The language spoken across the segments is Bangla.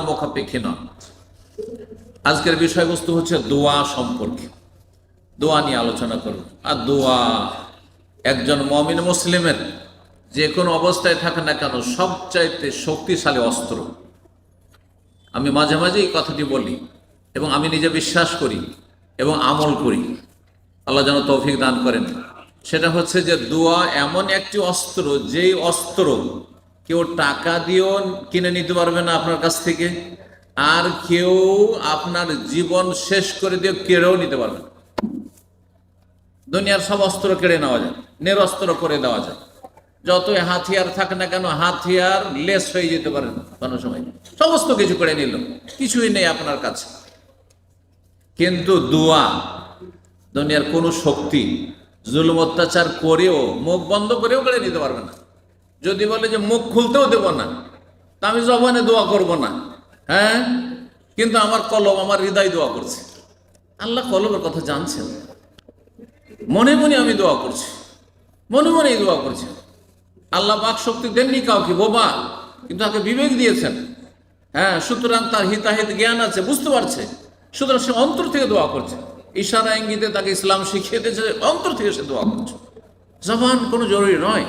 মুখাপেক্ষী নন। আজকের বিষয়বস্তু হচ্ছে দোয়া সম্পর্কে। দোয়া নিয়ে আলোচনা করব আর দোয়া একজন মমিন মুসলিমের যে কোনো অবস্থায় থাকে না কেন সবচাইতে শক্তিশালী অস্ত্র। আমি মাঝে মাঝে এই কথাটি বলি এবং আমি নিজে বিশ্বাস করি এবং আমল করি। আল্লাহ যেন তৌফিক দান করেন। সেটা হচ্ছে যে দোয়া এমন একটি অস্ত্র, যেই অস্ত্র কেউ টাকা দিয়েও কিনে নিতে পারবে না আপনার কাছ থেকে, আর কেউ আপনার জীবন শেষ করে দিয়ে কেড়েও নিতে পারবে না। দুনিয়ার সব অস্ত্র কেড়ে নেওয়া যায়, নিরস্ত্র করে দেওয়া যায়। যতই হাতিয়ার থাকে না কেন, হাতিয়ার লেস হয়ে যেতে পারে কোনো সময়। সমস্ত কিছু করে নিল, কিছুই নেই আপনার কাছে। কিন্তু দোয়া, দুনিয়ার কোনো শক্তি, জুলুম, অত্যাচার করেও, মুখ বন্ধ করেও কেড়ে নিতে পারবে না। যদি বলে যে মুখ খুলতেও দেব না, তা আমি জবানে দোয়া করব না। হ্যাঁ? কিন্তু আমার কলম আমার হৃদয় দোয়া করছে। আল্লাহ কলমের কথা জানছেন। মনে মনে আমি দোয়া করছি। মনে মনেই দোয়া করছি। আল্লাহ বাক শক্তি দেননি কাউকে, বোবা কিন্তু তাকে বিবেক দিয়েছেন। হ্যাঁ সুতরাং তার হিতাহিত জ্ঞান আছে, বুঝতে পারছে। সুতরাং সে অন্তর থেকে দোয়া করছে। ইশারা, ইঙ্গিতে তাকে ইসলাম শিখিয়ে দিয়েছে অন্তর থেকে সে দোয়া করছে। জবান কোনো জরুরি নয়।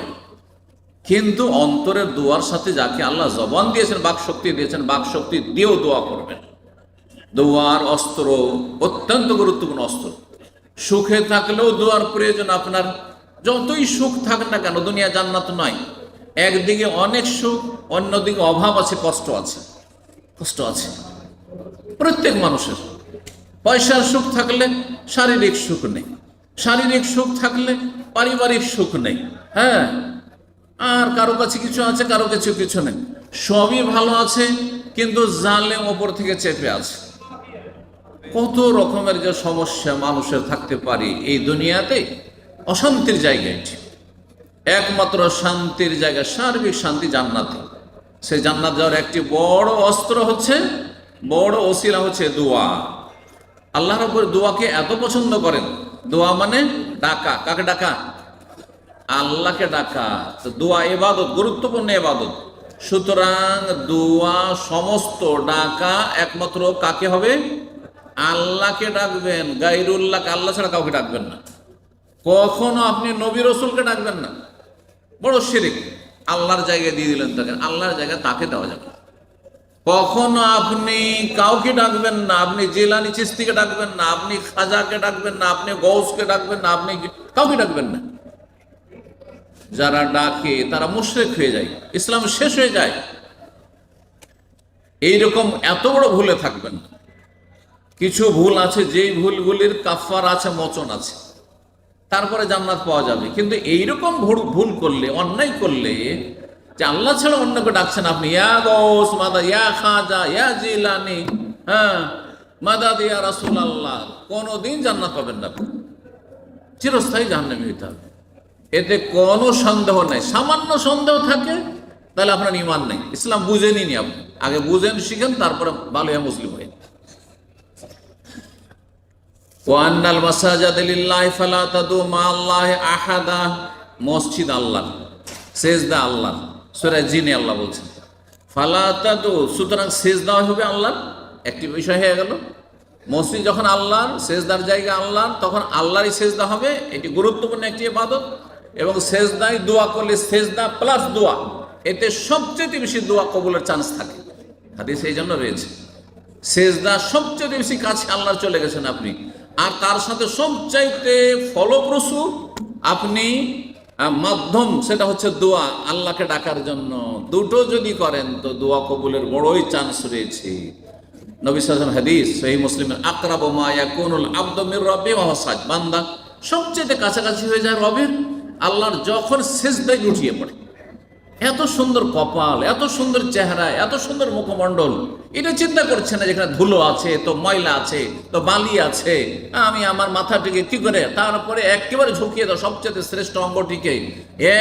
কিন্তু অন্তরের দোয়ার সাথে যাকে আল্লাহ জবান দিয়েছেন বাক শক্তি দিয়েছেন বাক শক্তি দিয়েও দোয়া করবেন। দোয়ার অস্ত্র অত্যন্ত গুরুত্বপূর্ণ অস্ত্র। সুখে থাকলেও দোয়ার প্রয়োজন আপনার। যতই সুখ থাক না কেন, দুনিয়া জান্নাত নয়। একদিকে অনেক সুখ, অন্যদিকে অভাব আছে, কষ্ট আছে। কষ্ট আছে। প্রত্যেক মানুষের। পয়সার সুখ থাকলে শারীরিক সুখ নেই। শারীরিক সুখ থাকলে পারিবারিক সুখ নেই। হ্যাঁ? আর কারও কাছে কিছু আছে, কারও কাছে কিছু নেই। সবই ভালো আছে, কিন্তু জালেম ওপর থেকে চেপে আছে। কত রকমের যে সমস্যা মানুষের থাকতে পারে এই দুনিয়াতে, অশান্তির জায়গা এটি। একমাত্র শান্তির জায়গা, সার্বিক শান্তি জান্নাতে। সেই জান্নাত যাওয়ার একটি বড় অস্ত্র হচ্ছে, বড় ওসিলা হচ্ছে দোয়া। আল্লাহর দোয়াকে এত পছন্দ করেন। দোয়া মানে ডাকা। কাকে ডাকা? আল্লাহকে ডাকা দোয়া এবাদত গুরুত্বপূর্ণ এবাদত সুতরাং দোয়া সমস্ত ডাকা একমাত্র কাকে হবে? আল্লাহকে ডাকবেন। গাইরুল্লাহকে, আল্লাহ ছাড়া কাউকে ডাকবেন না। কখনো আপনি নবী রসুলকে ডাকবেন না। বড় শিরিক। আল্লাহর জায়গায় দিয়ে দিলেন তাকে, আল্লাহর জায়গায় তাকে দেওয়া যাবে। কখনো আপনি কাউকে ডাকবেন না, আপনি জেলানি চিস্তিকে ডাকবেন না, আপনি খাজাকে ডাকবেন না, আপনি গৌসকে ডাকবেন না, আপনি কাউকে ডাকবেন না। যারা ডাকে, তারা মুশরেক হয়ে যায়, ইসলাম শেষ হয়ে যায়। এইরকম এত বড় ভুলে থাকবেন। কিছু ভুল আছে, যেই ভুলগুলির কাফার আছে, মোচন আছে। তারপরে জান্নাত পাওয়া যাবে। কিন্তু এইরকম ভুল ভুল করলে, অন্যায় করলে, যে আল্লাহ ছাড়া অন্যকে ডাকছেন আপনি মাদা, ইয়া হ্যাঁ মাদা দিয়া রাসুল আল্লাহ কোনোদিন জান্নাত পাবেন না। চিরস্থায়ী জাহান্নামী হইতে হবে। এতে কোনো সন্দেহ নাই। সামান্য সন্দেহ থাকে, তাহলে আপনার ইমান নেই। ইসলাম বুঝেনি নি আপনি। আগে বুঝেন, শিখেন, তারপরে ভালো হয়ে মুসলিম হয়ে। ওয়ান্নাল মা আল্লাহি আহাদা। মসজিদ আল্লাহ, সেজদা আল্লাহ আল্লাহ বলছেন। হবে আল্লাহ একটি বিষয় হয়ে গেল। মসজিদ যখন আল্লাহর, সেজদার জায়গা আল্লাহর, তখন আল্লাহরই সেজদা হবে। এটি গুরুত্বপূর্ণ একটি ইবাদত। এবং সেজদায় দোয়া করলে সেজদা প্লাস দোয়া, এতে সবচেয়ে বেশি দোয়া কবুলের চান্স থাকে। হাদিস এই জন্য রয়েছে। সেজদা সবচেয়ে বেশি কাছে আল্লাহর চলে গেছেন আপনি। আর তার সাথে সবচাইতে ফলপ্রসূ আপনি মাধ্যম সেটা হচ্ছে দোয়া, আল্লাহকে ডাকার জন্য। দুটো যদি করেন তো দোয়া কবুলের বড়ই চান্স রয়েছে। নবী সাল্লাম হাদিস সহি মুসলিমের আকরাব মা ইয়াকুনুল আব্দু মির রাব্বি ওয়া হুয়া বান্দা সবচেয়ে কাছাকাছি হয়ে যায় রবের। আল্লাহর যখন সেজদায় লুটিয়ে পড়ে, এত সুন্দর কপাল, এত সুন্দর চেহারা, এত সুন্দর মুখমণ্ডল, এটা চিন্তা করছে না যেখানে ধুলো আছে, তো ময়লা আছে, তো বালি আছে, আমি আমার মাথাটিকে কি করে তারপরে একেবারে ঝুঁকিয়ে দেওয়া সবচেয়ে শ্রেষ্ঠ অঙ্গটিকে,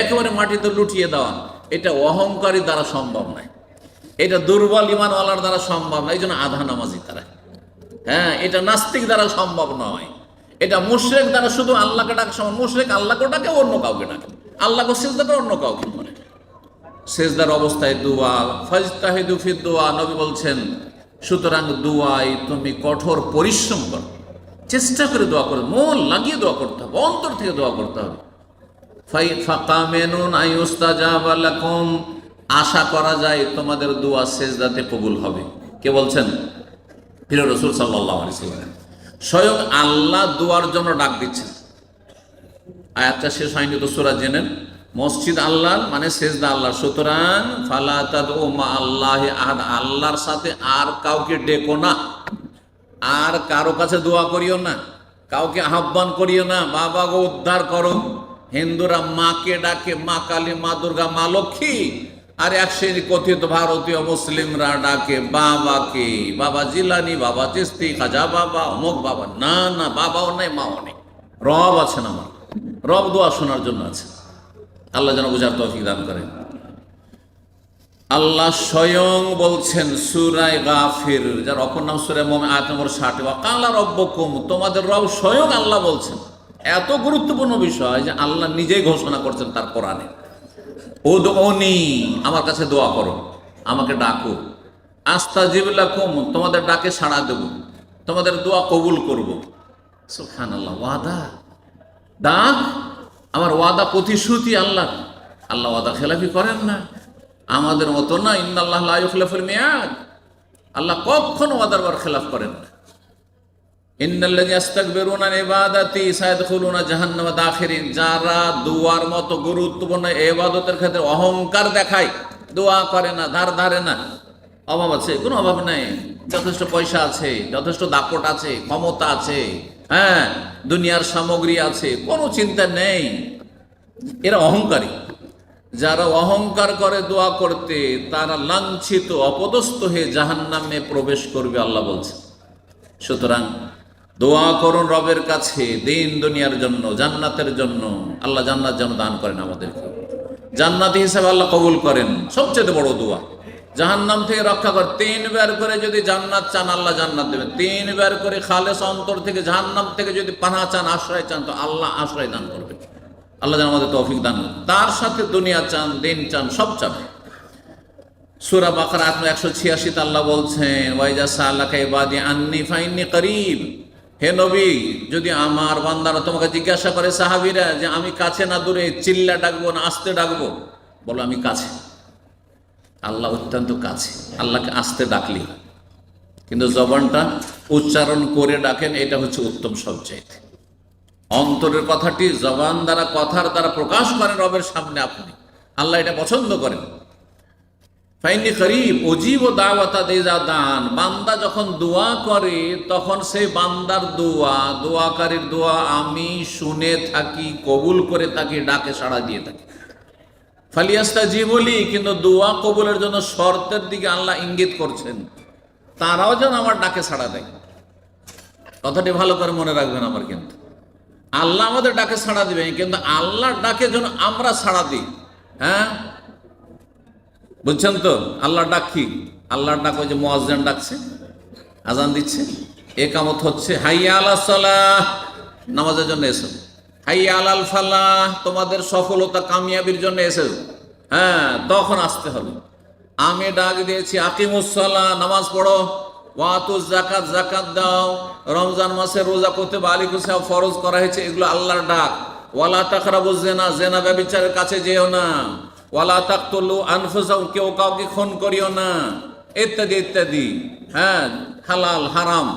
একেবারে মাটিতে লুটিয়ে দেওয়া এটা অহংকারী দ্বারা সম্ভব নয়। এটা দুর্বল ইমানওয়ালার দ্বারা সম্ভব নয়। এই জন্য আধা নামাজি তারা। হ্যাঁ এটা নাস্তিক দ্বারা সম্ভব নয়। এটা মুশরেক দ্বারা শুধু আল্লাহকে ডাকা সম্ভব মুশরেক আল্লাহকে ডাকে, অন্য কাউকে ডাকে। আল্লাহকে সিজদা করে অন্য কাউকে করে। সেজদার অবস্থায় দোয়া ফাজতাহিদু ফি দোয়া, নবী বলছেন, সুতরাং দোয়াই তুমি কঠোর পরিশ্রম করো। চেষ্টা করে দোয়া করো, মন লাগিয়ে দোয়া করতে হবে, অন্তর থেকে দোয়া করতে হবে। ফাঁকা মেনুন আইউস্তাজাবালাকুম আশা করা যায় তোমাদের দোয়া সেজদাতে কবুল হবে। কে বলছেন? প্রিয় রসুল সাল্লাহ স্বয়ং আল্লাহ দোয়ার জন্য ডাক দিচ্ছেন। আয়াতটা শেষ হয়নি তো সুরা জেনেন। মসজিদ আল্লাহ মানে সেজদা আল্লাহ সুতরাং ও মা আল্লাহ আহাদ। আল্লাহর সাথে আর কাউকে ডেকো না। আর কারও কাছে দোয়া করিও না। কাউকে আহ্বান করিও না। বাবা গো উদ্ধার করো। হিন্দুরা মাকে ডাকে, মা কালী, মা দুর্গা, মা লক্ষ্মী। আর এক শ্রেণি কথিত ভারতীয় মুসলিমরা ডাকে, বাবাকে, বাবা জিলানি, বাবা চিস্তি, খাজা বাবা, অমুক বাবা, না না, বাবাও নেই, মাও নেই। রব আছেন আমার। রব দোয়া শোনার জন্য আছে। আল্লাহ যেন বুঝার তৌফিক দান করেন। আল্লাহ স্বয়ং বলছেন সুরাই গাফির যার অপর নাম সুরাই মোমে আয়াত নম্বর ষাট। বা কালা রব্বকুম, তোমাদের রব স্বয়ং আল্লাহ বলছেন। এত গুরুত্বপূর্ণ বিষয় যে আল্লাহ নিজেই ঘোষণা করছেন তার কোরআনে। ওদনি আমার কাছে দোয়া করো, আমাকে ডাকো। আস্তা জিবলাকুম তোমাদের ডাকে সাড়া দেব, তোমাদের দোয়া কবুল করব। সুখান আল্লাহ ওয়াদা? ডাক? আমার ওয়াদা প্রতিশ্রুতি আল্লাহ। আল্লাহ ওয়াদা খেলাফি করেন না। আমাদের মতো না, ইন্নাল্লাহ লাইফুল মেয়াদ। আল্লাহ কখনো ওয়াদার বার খেলাফ করেন না ইন্নাল্লাযী ইস্তাকবিরুনা আন ইবাদাতি সায়াদখুলুনা জাহান্নামা দাখিরিন যারা দুয়ার মতো গুরুত্বপূর্ণ ইবাদতের ক্ষেত্রে অহংকার দেখায়, দোয়া করে না, ধার ধারে না। অভাব আছে? কোনো অভাব নেই। যথেষ্ট পয়সা আছে, যথেষ্ট দাপট আছে, ক্ষমতা আছে হ্যাঁ দুনিয়ার সামগ্রী আছে, কোনো চিন্তা নেই। এরা অহংকারী। যারা অহংকার করে দোয়া করতে, তারা লাঞ্ছিত, অপদস্থ হয়ে জাহান্নামে প্রবেশ করবে, আল্লাহ বলছে। সুতরাং দোয়া করুন রবের কাছে, দিন দুনিয়ার জন্য, জান্নাতের জন্য। আল্লাহ জান্নাত যেন দান করেন আমাদেরকে। জান্নাতি হিসেবে আল্লাহ কবুল করেন। সবচেয়ে বড় দোয়া। জাহান্নাম থেকে রক্ষা কর। তিনবার করে যদি জান্নাত চান, আল্লাহ জান্নাত দেবেন। তিনবার করে খালেস অন্তর থেকে, জাহান্নাম থেকে যদি পানা চান, আশ্রয় চান, তো আল্লাহ আশ্রয় দান করবে। আল্লাহ যেন আমাদের তৌফিক দান। তার সাথে দুনিয়া চান, দিন চান, সব চান। সুরা বাকার আত্ম একশো ছিয়াশিতে আল্লাহ বলছেন, ওয়াইজা সাল্লাহ আন্নি ফাইন্নি করিব। হে নবী, যদি আমার বান্দারা তোমাকে জিজ্ঞাসা করে, সাহাবিরা, যে আমি কাছে না দূরে, চিল্লা ডাকবো না, আসতে ডাকবো? বলো, আমি কাছে। আল্লাহ অত্যন্ত কাছে। আল্লাহকে আসতে ডাকলি কিন্তু জবানটা উচ্চারণ করে ডাকেন, এটা হচ্ছে উত্তম সবচাইতে অন্তরের কথাটি জবান দ্বারা, কথার দ্বারা প্রকাশ করেন রবের সামনে আপনি। আল্লাহ এটা পছন্দ করেন। ফাইনি করিব অজীব দাওয়াতা দেজা দান। বান্দা যখন দোয়া করে, তখন সেই বান্দার দোয়া, দোয়াকারীর দোয়া আমি শুনে থাকি, কবুল করে থাকি, ডাকে সাড়া দিয়ে থাকি। ফালিয়াস্তা জীবলি কিন্তু দোয়া কবুলের জন্য শর্তের দিকে আল্লাহ ইঙ্গিত করছেন। তারাও যেন আমার ডাকে সাড়া দেয়। কথাটি ভালো করে মনে রাখবেন আমার কিন্তু। আল্লাহ আমাদের ডাকে সাড়া দিবেন, কিন্তু আল্লাহর ডাকে যেন আমরা সাড়া দিই। হ্যাঁ? বুঝছেন তো? আল্লাহর ডাক কি আল্লাহর ডাক ওই যে মোয়াজ্জেন ডাকছে, আজান দিচ্ছে একামত হচ্ছে, হাইয়া আলা সালাহ, নামাজের জন্য এসো। হাইয়া আলাল ফালাহ, তোমাদের সফলতা কামিয়াবির জন্য এসে। হ্যাঁ তখন আসতে হবে। আমি ডাক দিয়েছি আকিমুসলা নামাজ পড়ো। ওয়াতুস জাকাত জাকাত দাও। রমজান মাসে রোজা করতে বালিক সাহেব ফরজ করা হয়েছে, এগুলো আল্লাহর ডাক। ওয়ালা তাকরাবু জেনা জেনা ব্যবিচারের কাছে যেও না। ওয়ালা তাকতুলু আনফুসাকুম কেউ কাউকে খুন করিও না। ইত্যাদি ইত্যাদি। হ্যাঁ হালাল, হারাম।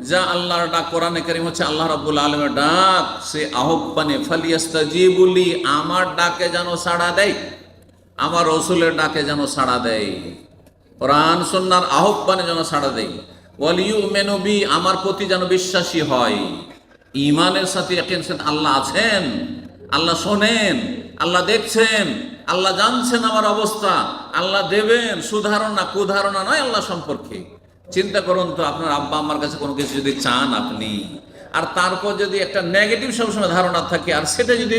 যা আল্লাহর ডাক কোরআনে কারিম হচ্ছে আল্লাহ রাব্বুল আলমের ডাক। সে আহ্বানে ফালিয়াস্তাজিবুলি আমার ডাকে যেন সাড়া দেয়। আমার রসুলের ডাকে যেন সাড়া দেয়। কোরআন সন্ন্যার আহ্বানে যেন সাড়া দেয়। ওয়ালিউ মেনবি আমার প্রতি যেন বিশ্বাসী হয়। ইমানের সাথে আল্লাহ আছেন। আল্লাহ শোনেন, আল্লাহ দেখছেন, আল্লাহ জানছেন আমার অবস্থা, আল্লাহ দেবেন, সুধারণা, কুধারণা নয় আল্লাহ সম্পর্কে। চিন্তা করুন তো, আপনার আব্বা আমার কাছে কোনো কিছু যদি চান আপনি, আর তারপর যদি একটা নেগেটিভ সবসময় ধারণা থাকে, আর সেটা যদি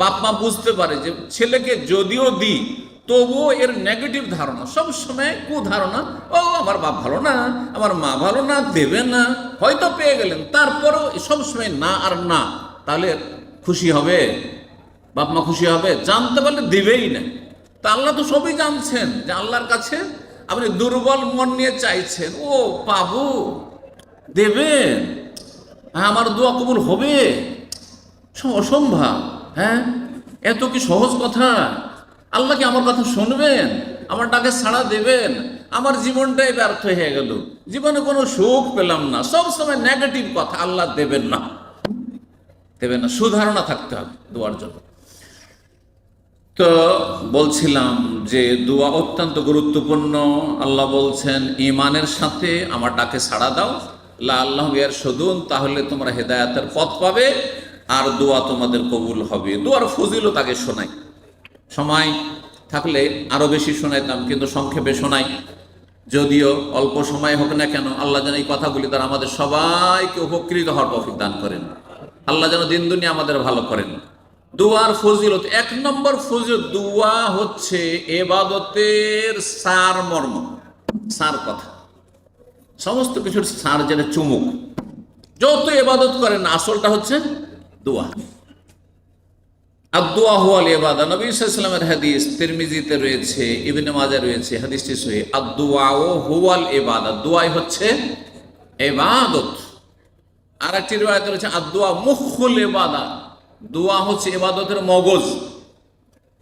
বাপ মা বুঝতে পারে যে ছেলেকে যদিও দিই, তবুও এর নেগেটিভ ধারণা, সবসময় কুধারণা, ও আমার বাপ ভালো না, আমার মা ভালো না, দেবে না, হয়তো পেয়ে গেলেন, তারপরেও সবসময় না আর না, তাহলে খুশি হবে? বাপ মা খুশি হবে? জানতে পারলে দিবেই না। তা আল্লাহ তো সবই জানছেন যে আল্লাহর কাছে আপনি দুর্বল মন নিয়ে চাইছেন। ও পাবো দেবেন। হ্যাঁ আমার দোয়া কবুল হবে। অসম্ভব। হ্যাঁ এত কি সহজ কথা? আল্লাহ কি আমার কথা শুনবেন? আমার ডাকে সাড়া দেবেন? আমার জীবনটাই ব্যর্থ হয়ে গেল। জীবনে কোনো সুখ পেলাম না। সব সময় নেগেটিভ কথা আল্লাহ দেবেন না। দেবেন না, সুধারণা থাকতে হবে দোয়ার জন্য। তো বলছিলাম যে দোয়া অত্যন্ত গুরুত্বপূর্ণ। আল্লাহ বলছেন ইমানের সাথে আমার ডাকে সাড়া দাও। আল্লাহ বিয়ার সদুন তাহলে তোমরা হেদায়াতের পথ পাবে আর দোয়া তোমাদের কবুল হবে। দোয়ার ফজিলত তাকে শোনাই। সময় থাকলে আরও বেশি শোনাইতাম, কিন্তু সংক্ষেপে শোনাই। যদিও অল্প সময় হোক না কেন, আল্লাহ যেন এই কথাগুলি দ্বারা আমাদের সবাইকে উপকৃত হওয়ার তৌফিক দান করেন। আল্লাহ যেন দিন দুনিয়া আমাদের ভালো করেন। দুয়ার ফজিলত, এক নম্বর ফজিলত দুয়া হচ্ছে এবাদতের সার মর্ম, সার কথা। সমস্ত কিছুর সার যেটা চুমুক। যত এবাদত করেন, আসলটা হচ্ছে দোয়া। আদুয়া হুয়াল এবাদা নবী সাল্লামের হাদিস, তিরমিজিতে রয়েছে, ইবনে মাজা রয়েছে, হাদিসটি সহি। আদুয়া ও হুয়াল এবাদা দোয়াই হচ্ছে এবাদত। আর একটি রিওয়ায়তে রয়েছে আদুয়া মুখুল এবাদা দোয়া হচ্ছে এবাদতের মগজ।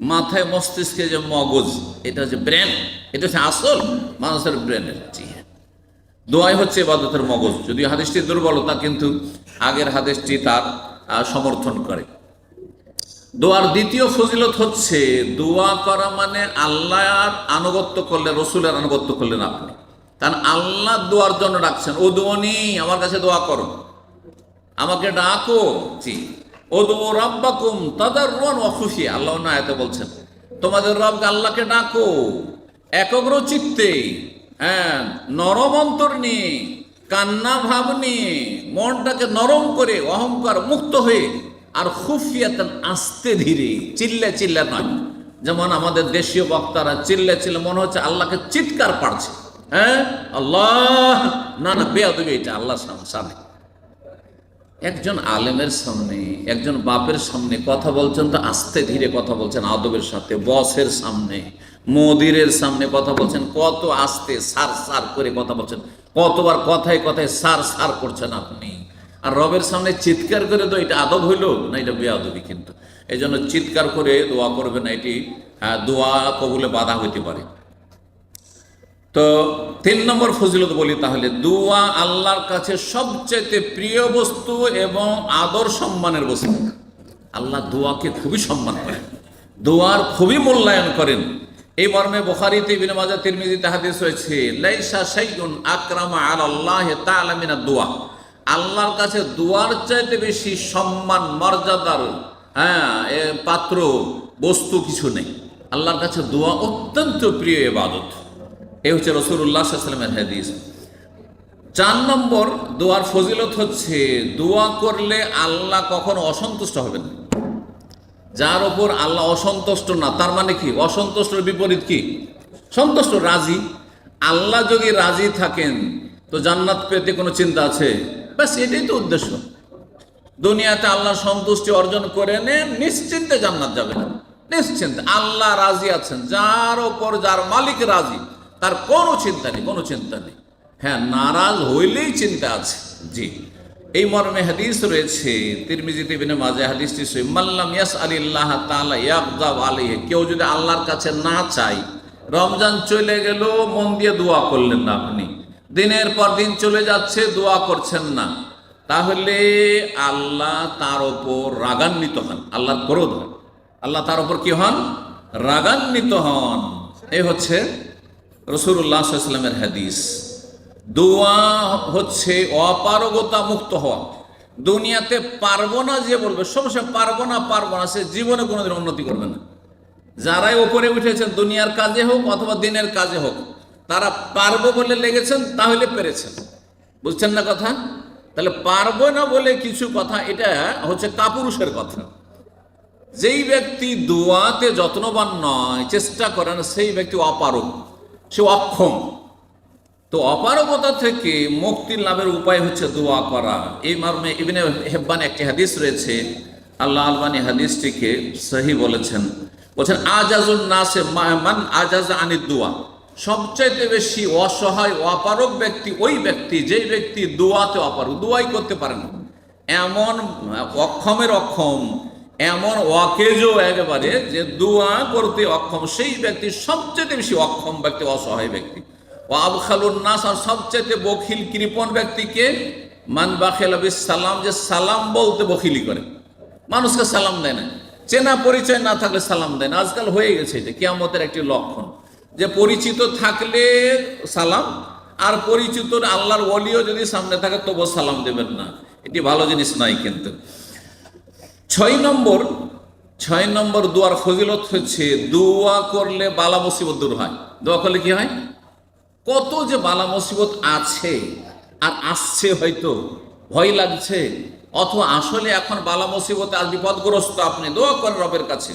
মাথায় মস্তিষ্কে যে মগজ, এটা হচ্ছে ব্রেন এটা হচ্ছে আসল মানুষের ব্রেনের দোয়াই হচ্ছে এবাদতের মগজ। যদি হাদিসটি দুর্বলতা কিন্তু আগের হাদিসটি তার সমর্থন করে। দোয়ার দ্বিতীয় ফজিলত হচ্ছে, দোয়া করা মানে আল্লাহর আনুগত্য করলে, রসুলের আনুগত্য করলেন আপনি। কারণ আল্লাহ দোয়ার জন্য ডাকছেন, ও দোয়ানি আমার কাছে দোয়া করো। আমাকে ডাকো। জি। ও দো রব্বাকুম তাদের রন অখুশি আল্লাহ এতে বলছেন, তোমাদের রবকে আল্লাহকে ডাকো। একগ্র চিত্তে হ্যাঁ নরম অন্তর নিয়ে, কান্না ভাব নিয়ে, মনটাকে নরম করে, অহংকার মুক্ত হয়ে, আর খুফিয়াতেন আস্তে ধীরে, চিল্লে চিল্লে নয়। যেমন আমাদের দেশীয় বক্তারা চিল্লে চিল্লে মনে হচ্ছে আল্লাহকে চিৎকার পাড়ছে। হ্যাঁ? আল্লাহ! না না বেয়া বেয়াদবি এটা, আল্লাহ সামনে। একজন আলেমের সামনে, একজন বাপের সামনে কথা বলছেন তো আস্তে ধীরে কথা বলছেন, আদবের সাথে, বসের সামনে, মদিরের সামনে কথা বলছেন, কত আস্তে সার সার করে কথা বলছেন, কতবার কথায় কথায় সার সার করছেন আপনি। আর রবের সামনে চিৎকার করে তো এটা আদব হইল, না এটা বেআদবি কিন্তু? এই জন্য চিৎকার করে দোয়া করবে না, এটি দোয়া কবুলে বাধা হইতে পারে। তো তিন নম্বর ফজিলত বলি তাহলে, দুয়া আল্লাহর কাছে সবচেয়ে প্রিয় বস্তু এবং আদর সম্মানের বস্তু। আল্লাহ দোয়াকে খুবই সম্মান করেন, দোয়ার খুবই মূল্যায়ন করেন। এই মর্মে বোখারিতে, ইবনে মাজাহ, তিরমিজিতে হাদিস হয়েছে লাইসা শাইউন আকরামা আলাল্লাহ তাআলা মিনা দোয়া। আল্লাহর কাছে দোয়ার চাইতে বেশি সম্মান, মর্যাদার হ্যাঁ পাত্র, বস্তু কিছু নেই। আল্লাহর কাছে দোয়া অত্যন্ত প্রিয় ইবাদত। এই হচ্ছে রসুল্লাহ সাল্লামের হাদিস। চার নম্বর দোয়ার ফজিলত হচ্ছে, দোয়া করলে আল্লাহ কখনো অসন্তুষ্ট হবেন না। যার ওপর আল্লাহ অসন্তুষ্ট না, তার মানে কি? অসন্তুষ্টর বিপরীত কি? সন্তুষ্ট, রাজি। আল্লাহ যদি রাজি থাকেন, তো জান্নাত পেতে কোনো চিন্তা আছে? ব্যাস, এটাই তো উদ্দেশ্য। দুনিয়াতে আল্লাহ সন্তুষ্টি অর্জন করে নেন নিশ্চিন্তে জান্নাত যাবে না। নিশ্চিন্তে আল্লাহ রাজি আছেন, যার ওপর যার মালিক রাজি তার কোনো চিন্তা নেই, কোনো চিন্তা নেই। হ্যাঁ নারাজ হইলেই চিন্তা আছে। জি। এই মর্মে হাদিস রয়েছে, তিরমিজিতে ইয়াস কেউ যদি আল্লাহর কাছে না চাই, রমজান চলে গেল মন দিয়ে দোয়া করলেন না আপনি। দিনের পর দিন চলে যাচ্ছে, দোয়া করছেন না। তাহলে আল্লাহ তার ওপর রাগান্বিত হন, আল্লাহর ক্রোধ হন আল্লাহ তার ওপর কি হন? রাগান্বিত হন। এই হচ্ছে রসুল্লাহ সাল্লামের হাদিস, দোয়া হচ্ছে অপারগতা মুক্ত হওয়া। দুনিয়াতে পারব না যে বলবে সবসময় পারব না পারব না, সে জীবনে কোনোদিন উন্নতি করবে না। যারাই ওপরে উঠেছেন, দুনিয়ার কাজে হোক অথবা দিনের কাজে হোক, তারা পারব বলে লেগেছেন, তাহলে পেরেছেন। বুঝছেন না কথা? তাহলে পারব না বলে কিছু কথা, এটা হচ্ছে কাপুরুষের কথা। যেই ব্যক্তি দোয়াতে যত্নবান নয়, চেষ্টা করেন, সেই ব্যক্তি অপারগ। সে অক্ষম। তো অপারগতা থেকে মুক্তি লাভের উপায় হচ্ছে দোয়া করা। এই মর্মে ইবনে হেব্বান একটি হাদিস রয়েছে। আল্লাহ আলবানী হাদিসটিকে সহি বলেছেন। বলছেন, আজাজুন নাসে মান আজাজ আনিদ দোয়া। সবচাইতে বেশি অসহায় অপারক ব্যক্তি ওই ব্যক্তি, যেই ব্যক্তি দোয়াতে অপারক দোয়াই করতে পারে না। এমন অক্ষমের অক্ষম এমন অকেজও একেবারে যে দোয়া করতে অক্ষম, সেই ব্যক্তি সবচেয়ে বেশি অক্ষম ব্যক্তি, অসহায় ব্যক্তি। ও আবখালুন নাস, আর সবচেয়ে বখিল কৃপণ ব্যক্তিকে মান বাখেল সালাম যে সালাম বলতে বখিলি করে। মানুষকে সালাম দেয় না। চেনা পরিচয় না থাকলে সালাম দেয় না। আজকাল হয়ে গেছে এটা কিয়ামতের একটি লক্ষণ। যে পরিচিত থাকলে সালাম, আর পরিচিত আল্লাহর ওলিও যদি সামনে থাকে তবু সালাম দেবেন না। এটি ভালো জিনিস নয় কিন্তু। ছয় নম্বর ছয় নম্বর দুয়ার ফজিলত হচ্ছে দোয়া করলে বালা মুসিবত দূর হয়। দোয়া করলে কি হয়? কত যে বালা মুসিবত আছে আর আসছে হয়তো, ভয় লাগছে, অথবা আসলে এখন বালা মুসিবতে আর বিপদগ্রস্ত আপনি, দোয়া করেন রবের কাছে।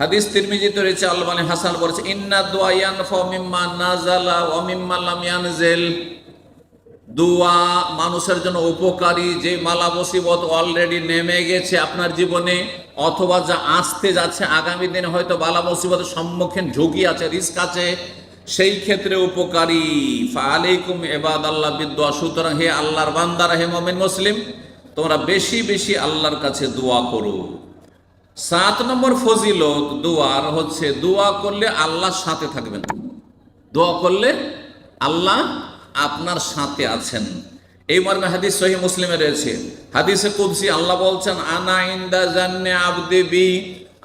হাদিস তিরমিজিতে রয়েছে, আল্লাহ হাসান বলেছে, ইন্না দোয়া ইয়ানফা মিম্মা নাজালা ওয়া মিম্মা লাম দোয়া, মানুষের জন্য উপকারী, যে মালা মুসিবত অলরেডি নেমে গেছে আপনার জীবনে, অথবা যা আসতে যাচ্ছে, আগামী দিনে হয়তো বালা মুসিবতের সম্মুখীন ঝুঁকি আছে রিস্ক আছে, সেই ক্ষেত্রে উপকারী। আলাইকুম এবাদ আল্লাহ বিদোয়া সুতরাং হে আল্লাহর বান্দারা, হে মমিন মুসলিম, তোমরা বেশি বেশি আল্লাহর কাছে দোয়া করো। সাত নম্বর ফজিলত দোয়ার হচ্ছে, দোয়া করলে আল্লাহ সাথে থাকবেন। দোয়া করলে আল্লাহ আপনার সাথে আছেন। এই মর্মে হাদিস সহি মুসলিমে রয়েছে। হাদিসে কুদসি আল্লাহ বলছেন, আনা ইন্দা জান্নে আবদে বি।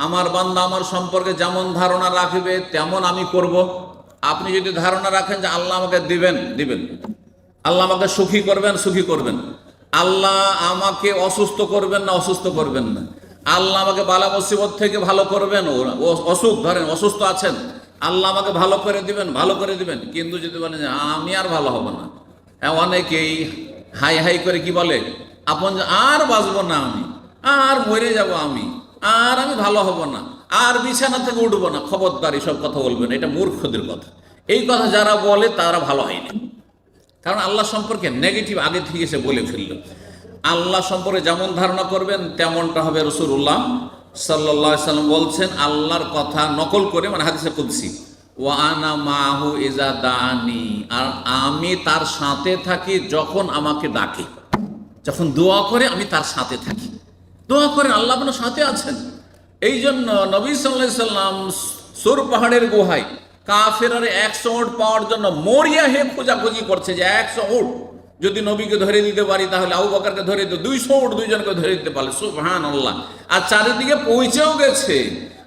আমার বান্দা আমার সম্পর্কে যেমন ধারণা রাখবে, তেমন আমি করব। আপনি যদি ধারণা রাখেন যে আল্লাহ আমাকে দিবেন দিবেন। আল্লাহ আমাকে সুখী করবেন সুখী করবেন। আল্লাহ আমাকে অসুস্থ করবেন না, অসুস্থ করবেন না। আল্লাহ আমাকে বালা মুসিবত থেকে ভালো করবেন অসুখ, ধরেন অসুস্থ আছেন। আল্লাহ আমাকে ভালো করে দিবেন, ভালো করে দিবেন। কিন্তু যদি বলেন যে, আমি আর ভালো হব না। হ্যাঁ অনেকেই হাই হাই করে কি বলে? আপন আর বাঁচবো না আমি, আর মরে যাব আমি, আর আমি ভালো হব না, আর বিছানা থেকে উঠবো না। খবরদার সব কথা বলবেন, এটা মূর্খদের কথা। এই কথা যারা বলে, তারা ভালো হয়নি কারণ আল্লাহ সম্পর্কে নেগেটিভ আগে থেকে সে বলে ফেলল। আল্লাহ সম্পর্কে যেমন ধারণা করবেন, তেমনটা হবে রসুল্লাহ সাল্লাহ সাল্লাম বলছেন, আল্লাহর কথা নকল করে মানে হাদিসে কুদসি ওয়ানা মাহু ইজা দানি আর আমি তার সাথে থাকি যখন আমাকে ডাকে। যখন দোয়া করে, আমি তার সাথে থাকি। দোয়া করে আল্লাহ আপনার সাথে আছেন। এই জন্য নবী সাল্লাহ সাল্লাম সোর পাহাড়ের গুহায়, কাফেরার একশো উট পাওয়ার জন্য মরিয়া হে খোঁজাখুঁজি করছে যে একশো উট যদি নবীকে ধরে দিতে পারি, তাহলে আবু বাকারকে ধরে দিতে দুইশো উট দুইজনকে ধরে দিতে পারলে সুবহান আল্লাহ আর চারিদিকে পৌঁছেও গেছে।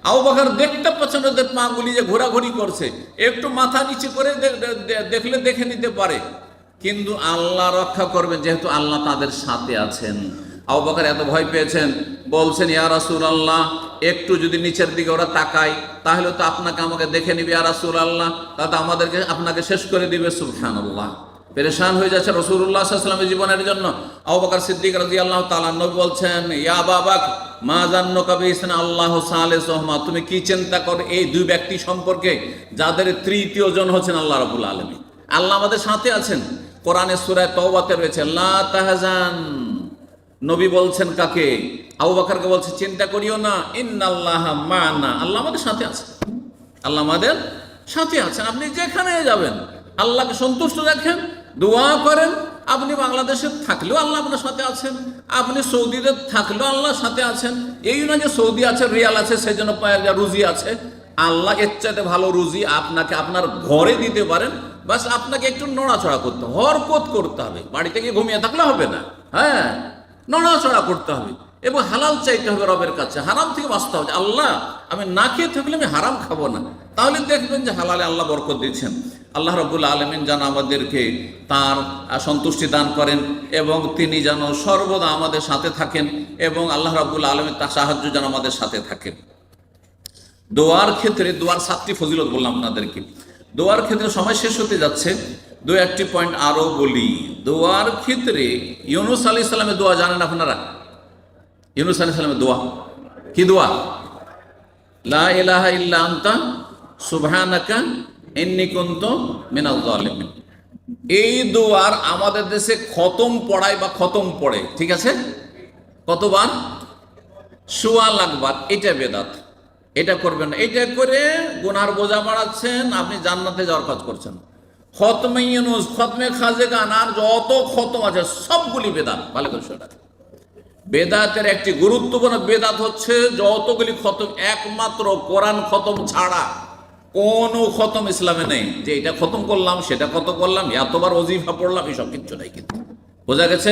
আবু বাকার দেখতে পাচ্ছেন ওদের পাগুলি যে ঘোরাঘুরি করছে। একটু মাথা নিচে করে দেখলে দেখে নিতে পারে। কিন্তু আল্লাহ রক্ষা করবেন, যেহেতু আল্লাহ তাদের সাথে আছেন। আবু বকর এত ভয় পেয়েছেন, বলছেন, ইয়া আল্লাহ একটু যদি নিচের দিকে ওরা তাকায়, তাহলে তো আপনাকে আমাকে দেখে নিবে, ইয়া রাসূল আল্লাহ তাতে আমাদেরকে, আপনাকে শেষ করে দিবে, সুবহানাল্লাহ। পেরেশান হয়ে যাচ্ছে রসুল্লাহ সাল্লামের জীবনের জন্য। আবু বকর সিদ্দিক রাজি আল্লাহ তাআলা নবী বলছেন, ইয়া বাবাক মা জান্ন কবি আল্লাহ সালে সোহমা তুমি কি চিন্তা করো এই দুই ব্যক্তি সম্পর্কে? যাদের তৃতীয় জন হচ্ছেন আল্লাহ রাবুল আলমী আল্লাহ আমাদের সাথে আছেন। কোরআনে সুরায় তওবাতে রয়েছে, লা তাহজান। নবী বলছেন কাকে? আবু বাকারকে বলছে, চিন্তা করিও না, ইন্নাল্লাহ মানা। আল্লাহ আমাদের সাথে আছে আল্লাহ আমাদের সাথে আছেন। আপনি যেখানে যাবেন, আল্লাহকে সন্তুষ্ট রাখেন দোয়া করেন, আপনি বাংলাদেশে থাকলেও আল্লাহ আপনার সাথে আছেন, আপনি সৌদিতে থাকলেও আল্লাহর সাথে আছেন, এই না যে সৌদি আছে, রিয়াল আছে সেই জন্য রুজি আছে, আল্লাহ এর চাইতে ভালো রুজি আপনাকে আপনার ঘরে দিতে পারেন, বাস আপনাকে একটু নড়াচড়া করতে হবে, হরকত করতে হবে, বাড়িতে গিয়ে ঘুমিয়ে থাকলে হবে না হ্যাঁ নড়াচড়া করতে হবে। এবং হালাল চাইতে হবে রবের কাছে। হারাম থেকে বাঁচতে হবে। আল্লাহ, আমি না খেয়ে থাকলে আমি হারাম খাব না। তাহলে দেখবেন যে হালালে আল্লাহ বরকত দিচ্ছেন। আল্লাহ রবুল্লা আলমিন যেন আমাদেরকে তার সন্তুষ্টি দান করেন এবং তিনি যেন সর্বদা আমাদের সাথে থাকেন এবং আল্লাহ রবুল্লা আলমিন তার সাহায্য যেন আমাদের সাথে থাকেন দোয়ার ক্ষেত্রে, দোয়ার সাতটি ফজিলত বললাম আপনাদেরকে। দোয়ার ক্ষেত্রে সময় শেষ হতে যাচ্ছে। দু একটি পয়েন্ট আরও বলি। দোয়ার ক্ষেত্রে ইউনুস আলী সালামের দোয়া জানেন আপনারা? ইউনুস আলী সালামের দোয়া। কি দোয়া? লা ইলাহা ইল্লা আনতা, সুবহানাকা ইন্নী কুনতু মিনাল জালিমিন এই দোয়ার আমাদের দেশে খতম পড়ায় বা খতম পড়ে, ঠিক আছে? কতবার? সোয়া লাখবার এটা বেদাত। এটা করবেন না। এটা করে গুনার বোঝা বাড়াচ্ছেন, আপনি জান্নাতে যাওয়ার কাজ করছেন। খতমে ইউনুস, খতমে খাজে গান আর যত খতম আছে, সবগুলি বেদাত। ভালো করে শোনা বেদাতের একটি গুরুত্বপূর্ণ বেদাত হচ্ছে যতগুলি খতম, একমাত্র কোরআন খতম ছাড়া কোনো খতম ইসলামে নেই। যে এটা খতম করলাম, সেটা কত করলাম, এতবার অজিফা পড়লাম, এসব কিচ্ছু নাই কিন্তু। বোঝা গেছে?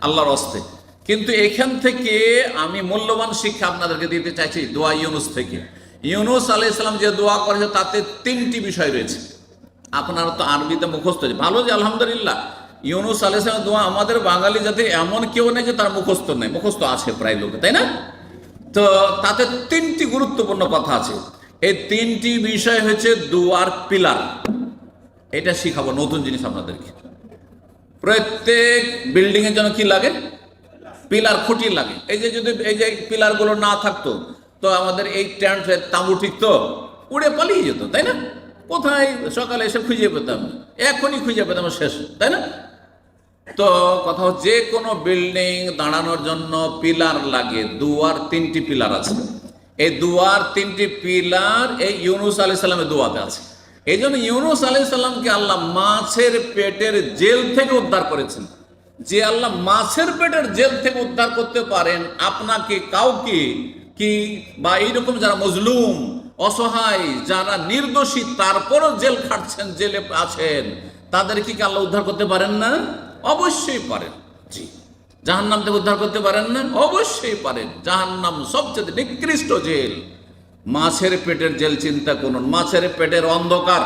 আল্লাহর অস্তে কিন্তু এখান থেকে আমি মূল্যবান শিক্ষা আপনাদেরকে দিতে চাইছি দোয়া ইউনুস থেকে। ইউনুস আলাই ইসলাম যে দোয়া করেছে, তাতে তিনটি বিষয় রয়েছে। আপনারা তো আরবিতে মুখস্থ ভালো যে, আলহামদুলিল্লাহ। ইউনুস আলাই ইসলামের দোয়া আমাদের বাঙালি জাতি এমন কেউ নেই যে তার মুখস্থ নেই। মুখস্থ আছে প্রায় লোকে, তাই না? তো তাতে তিনটি গুরুত্বপূর্ণ কথা আছে। এই তিনটি বিষয় হচ্ছে দুয়ার পিলার। এটা শিখাবো নতুন জিনিস আপনাদেরকে। প্রত্যেক বিল্ডিং এর জন্য কি লাগে? পিলার খুঁটি লাগে। এই যে যদি এই যে পিলারগুলো না থাকতো, তো আমাদের এই ট্যান্ট তাঁবু ঠিক তো? উড়ে পালিয়ে যেত, তাই না? কোথায়? সকালে এসে খুঁজে পেতাম। এখনই খুঁজে পেতাম শেষ, তাই না? তো কথা যে কোনো বিল্ডিং দাঁড়ানোর জন্য পিলার লাগে, দুয়ার তিনটি পিলার আছে। এই দুয়ার তিনটি পিলার এই ইউনুস আলি সাল্লামের দুয়াতে আছে। এই জন্য ইউনুস আলি সাল্লামকে আল্লাহ মাছের পেটের জেল থেকে উদ্ধার করেছেন। যে আল্লাহ মাছের পেটের জেল থেকে উদ্ধার করতে পারেন, আপনাকে, কাউকে কি বা এইরকম যারা মজলুম, অসহায়, যারা নির্দোষী, তারপরও জেল খাটছেন, জেলে আছেন তাদের কি আল্লাহ উদ্ধার করতে পারেন না? অবশ্যই পারেন। জি। জাহান্নাম থেকে উদ্ধার করতে পারেন না? অবশ্যই পারেন। জাহান্নাম সবচেয়ে নিকৃষ্ট জেল। মাছের পেটের জেল চিন্তা করুন। মাছের পেটের অন্ধকার,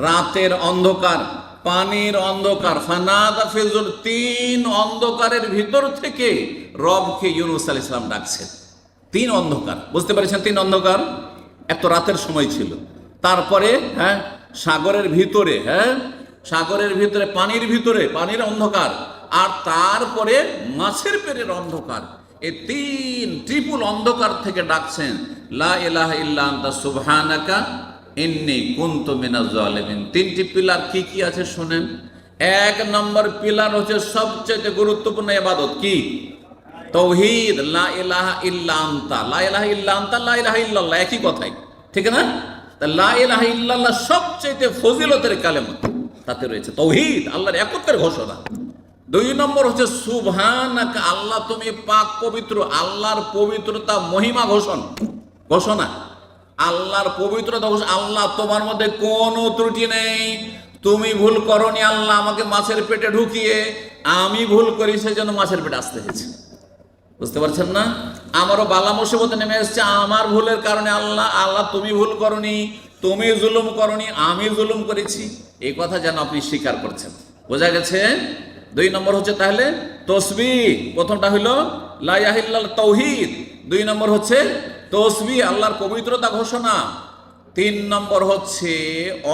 রাতের অন্ধকার, পানির অন্ধকার, ফানাদা ফিজুর তিন অন্ধকারের ভিতর থেকে রবকে ইউনুস আল ইসলাম ডাকছেন। তিন অন্ধকার। বুঝতে পেরেছেন তিন অন্ধকার? এত রাতের সময় ছিল। তারপরে হ্যাঁ সাগরের ভিতরে হ্যাঁ সাগরের ভিতরে, পানির ভিতরে, পানির অন্ধকার। আর তারপরে মাছের পেটের অন্ধকার। এই তিন ত্রিপুল অন্ধকার থেকে ডাকছেন, লা তিনটি পিলার কি কি আছে শুনেন? এক নম্বর পিলার হচ্ছে সবচেয়ে গুরুত্বপূর্ণ ইবাদত কি? তৌহিদ, লা ইলাহা লা একই কথাই। ঠিক না? তা লা ইল্লাল্লাহ সবচেয়ে ফজিলতের কালেমা। তাতে রয়েছে। তৌহিদ, আল্লাহর একত্রের ঘোষণা। দুই নম্বর হচ্ছে, সুবহানাকা আল্লাহ, তুমি পাক পবিত্র, আল্লাহর পবিত্রতা মহিমা ঘোষণ। ঘোষণা। আল্লাহর পবিত্রতা ঘোষণা। আল্লাহ, তোমার মধ্যে কোনো ত্রুটি নেই। তুমি ভুল করনি, আল্লাহ আমাকে মাছের পেটে ঢুকিয়ে, আমি ভুল করি সেই জন্য মাছের পেটে আসতে হয়েছে। বুঝতে পারছেন না? আমারও বালা মুসিবতে নেমে এসছে। আমার ভুলের কারণে আল্লাহ আল্লাহ তুমি ভুল করনি। তুমি জুলুম করনি, আমি জুলুম করেছি। এই কথা যেন আপনি স্বীকার করছেন। বোঝা গেছে? দুই নম্বর হচ্ছে তাহলে তসবি, প্রথমটা হইল লাইয়াহিল্লাল তৌহিদ দুই নম্বর হচ্ছে তসবি, আল্লাহর পবিত্রতা ঘোষণা। তিন নম্বর হচ্ছে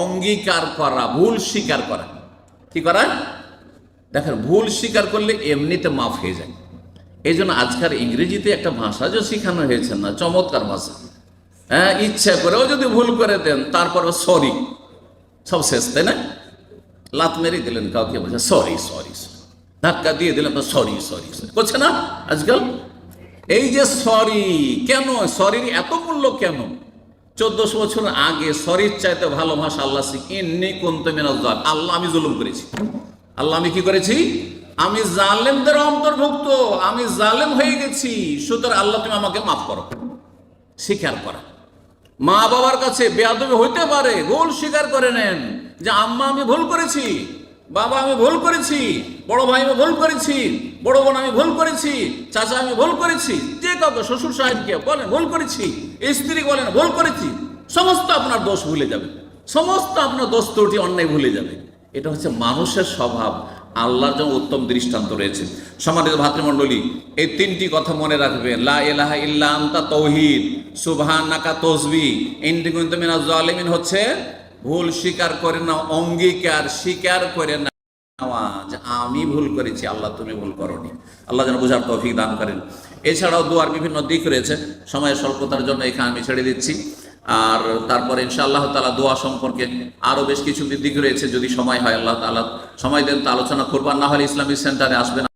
অঙ্গীকার করা, ভুল স্বীকার করা। কি করা? দেখেন, ভুল স্বীকার করলে এমনিতে মাফ হয়ে যায়। এই জন্য আজকাল ইংরেজিতে একটা ভাষা যে শেখানো হয়েছে না, চমৎকার ভাষা। হ্যাঁ ইচ্ছা করেও যদি ভুল করে দেন তারপর সরি সব শেষ, তাই না? লাত মেরে দিলেন কাউকে, বলছে সরি সরি ধাক্কা দিয়ে দিলেন সরি সরি করছে না আজকাল? এই যে সরি কেন? সরির এত মূল্য কেন? চোদ্দশো বছর আগে সরির চাইতে ভালো ভাষা আল্লাহ শিখি এমনি কোনতে মেনাজাল আল্লাহ, আমি জুলুম করেছি। আল্লাহ, আমি কি করেছি? আমি জালেমদের অন্তর্ভুক্ত, আমি জালেম হয়ে গেছি। সুতরাং আল্লাহ, তুমি আমাকে মাফ করো। স্বীকার করা। মা বাবার কাছে বেয়াদবি হইতে পারে, ভুল স্বীকার করে নেন। যে আম্মা, আমি ভুল করেছি, বাবা, আমি ভুল করেছি, বড় ভাই, আমি ভুল করেছি, বড় বোন, আমি ভুল করেছি, চাচা, আমি ভুল করেছি, যে কাউকে শ্বশুর সাহেবকে বলেন, ভুল করেছি, স্ত্রী বলেন, ভুল করেছি, সমস্ত আপনার দোষ ভুলে যাবে। সমস্ত আপনার দোষ ত্রুটি অন্যায় ভুলে যাবে। এটা হচ্ছে মানুষের স্বভাব। আল্লাহর জন্য উত্তম দৃষ্টান্ত রয়েছে। সমাজের ভাতৃমণ্ডলী, এই তিনটি কথা মনে রাখবেন লা ইলাহা ইল্লা আনতা তৌহিদ, সুবহানাকা তসবি ইন্দিকুন্ত মিনাজ হচ্ছে ভুল স্বীকার করে না অঙ্গীকার স্বীকার করে না আমি ভুল করেছি, আল্লাহ তুমি ভুল করনি। আল্লাহ যেন বোঝার তৌফিক দান করেন। এছাড়াও দুয়ার বিভিন্ন দিক রয়েছে। সময়ের স্বল্পতার জন্য এখানে আমি ছেড়ে দিচ্ছি। আর তারপরে ইনশাআল্লাহ তালা দোয়া সম্পর্কে আরও বেশ কিছু দিক রয়েছে যদি সময় হয়, আল্লাহ তালা সময় দেন তো আলোচনা করবার না হলে ইসলামিক সেন্টারে আসবেন।